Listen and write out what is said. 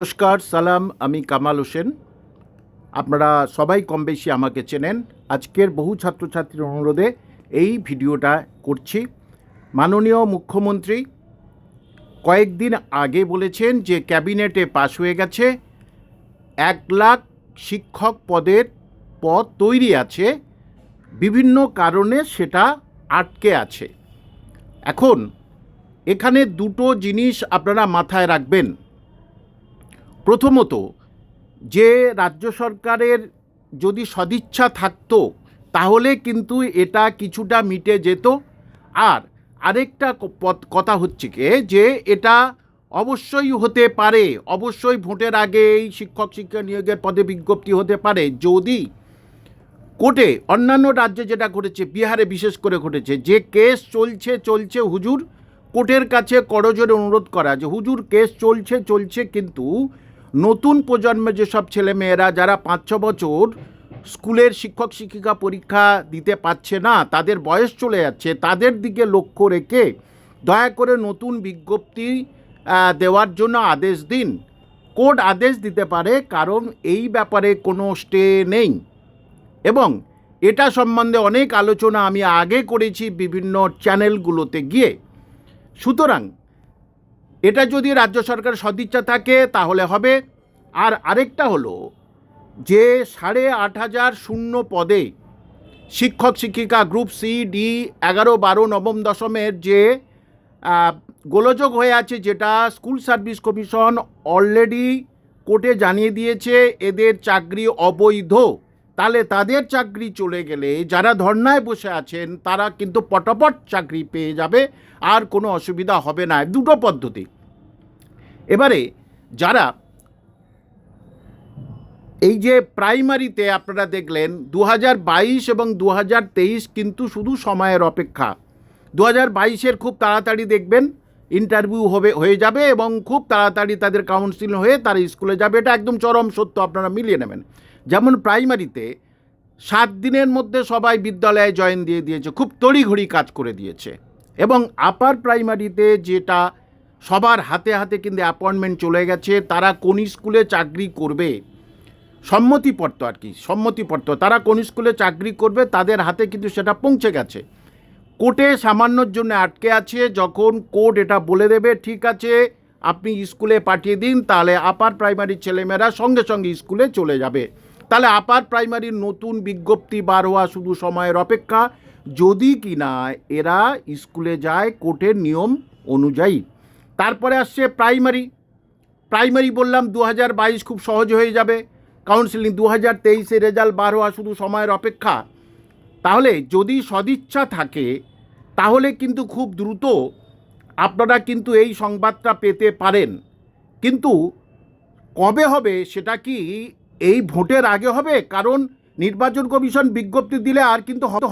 নমস্কার, সালাম, আমি কামাল হোসেন। আপনারা সবাই কম বেশি আমাকে চেনেন। আজকের বহু ছাত্রছাত্রীর অনুরোধে এই ভিডিওটা করছি। মাননীয় মুখ্যমন্ত্রী কয়েকদিন আগে বলেছেন যে ক্যাবিনেটে পাশ হয়ে গেছে। এক লাখ শিক্ষক পদের পদ তৈরি আছে। বিভিন্ন কারণে সেটা আটকে আছে। এখন এখানে দুটো জিনিস আপনারা মাথায় রাখবেন। প্রথমত, যে রাজ্য সরকারের যদি সদিচ্ছা থাকতো, তাহলে কিন্তু এটা কিছুটা মিটে যেত। আর আরেকটা কথা হচ্ছে কি, যে এটা অবশ্যই হতে পারে, অবশ্যই ভোটের আগে এই শিক্ষক শিক্ষা নিয়োগের পদে বিজ্ঞপ্তি হতে পারে, যদি কোর্টে অন্যান্য রাজ্যে যেটা ঘটেছে, বিহারে বিশেষ করে ঘটেছে, যে কেস চলছে চলছে হুজুর, কোর্টের কাছে করজোরে অনুরোধ করা যে হুজুর, কেস চলছে চলছে কিন্তু নতুন প্রজন্মের যেসব ছেলেমেয়েরা যারা পাঁচ ছ বছর স্কুলের শিক্ষক, শিক্ষিকা পরীক্ষা দিতে পারছে না, তাদের বয়স চলে যাচ্ছে, তাদের দিকে লক্ষ্য রেখে দয়া করে নতুন বিজ্ঞপ্তি দেওয়ার জন্য আদেশ দিন। কোর্ট আদেশ দিতে পারে, কারণ এই ব্যাপারে কোনো স্টে নেই। এবং এটা সম্বন্ধে অনেক আলোচনা আমি আগে করেছি বিভিন্ন চ্যানেলগুলোতে গিয়ে। সুতরাং এটা যদি রাজ্য সরকার সদিচ্ছা থাকে, তাহলে হবে। আর আরেকটা হলো যে সাড়ে আট হাজার শূন্য পদে শিক্ষক শিক্ষিকা গ্রুপ সি, ডি, এগারো, বারো, নবম, দশমের যে গোলযোগ হয়ে আছে, যেটা স্কুল সার্ভিস কমিশন অলরেডি কোর্টে জানিয়ে দিয়েছে, এদের চাকরি অবৈধ। তাহলে তাদের চাকরি চলে গেলে যারা ধর্নায় বসে আছেন, তারা কিন্তু পটাপট চাকরি পেয়ে যাবে, আর কোনো অসুবিধা হবে না, দুটো পদ্ধতি। এবারে যারা এই যে প্রাইমারিতে আপনারা দেখলেন দু এবং দু কিন্তু শুধু সময়ের অপেক্ষা। দু হাজার খুব তাড়াতাড়ি দেখবেন, ইন্টারভিউ হবে, হয়ে যাবে এবং খুব তাড়াতাড়ি তাদের কাউন্সিল হয়ে তারা স্কুলে যাবে, এটা একদম চরম সত্য, আপনারা মিলিয়ে নেবেন। যেমন প্রাইমারিতে সাত দিনের মধ্যে সবাই বিদ্যালয়ে জয়েন দিয়ে দিয়েছে, খুব তড়িঘড়ি কাজ করে দিয়েছে। এবং আপার প্রাইমারিতে যেটা সবার হাতে হাতে কিন্তু অ্যাপয়েন্টমেন্ট চলে গেছে, তারা কোন স্কুলে চাকরি করবে, সম্মতিপত্র আর কি, সম্মতিপত্র, তারা কোন স্কুলে চাকরি করবে তাদের হাতে কিন্তু সেটা পৌঁছে গেছে। কোর্টে সামান্যর জন্য আটকে আছে, যখন কোর্ট এটা বলে দেবে, ঠিক আছে, আপনি স্কুলে পাঠিয়ে দিন, তাহলে আপার প্রাইমারি ছেলেমেয়েরা সঙ্গে সঙ্গে স্কুলে চলে যাবে। তাহলে আপার প্রাইমারির নতুন বিজ্ঞপ্তি বার হওয়া শুধু সময়ের অপেক্ষা? যদি কি না, এরা স্কুলে যায়, কোর্টের নিয়ম অনুযায়ী। তারপরে আসছে প্রাইমারি। প্রাইমারি বললাম দু হাজার বাইশ খুব সহজ হয়ে যাবে। কাউন্সিলিং দু হাজার তেইশে রেজাল্ট বার হওয়া শুধু সময়ের অপেক্ষা। তাহলে যদি সদিচ্ছা থাকে, তাহলে কিন্তু খুব দ্রুত আপনারা কিন্তু এই সংবাদটা পেতে পারেন। কিন্তু কবে হবে সেটা কি এই ভোটের আগে হবে? কারণ নির্বাচন কমিশন বিজ্ঞপ্তি দিলে আর কিন্তু হত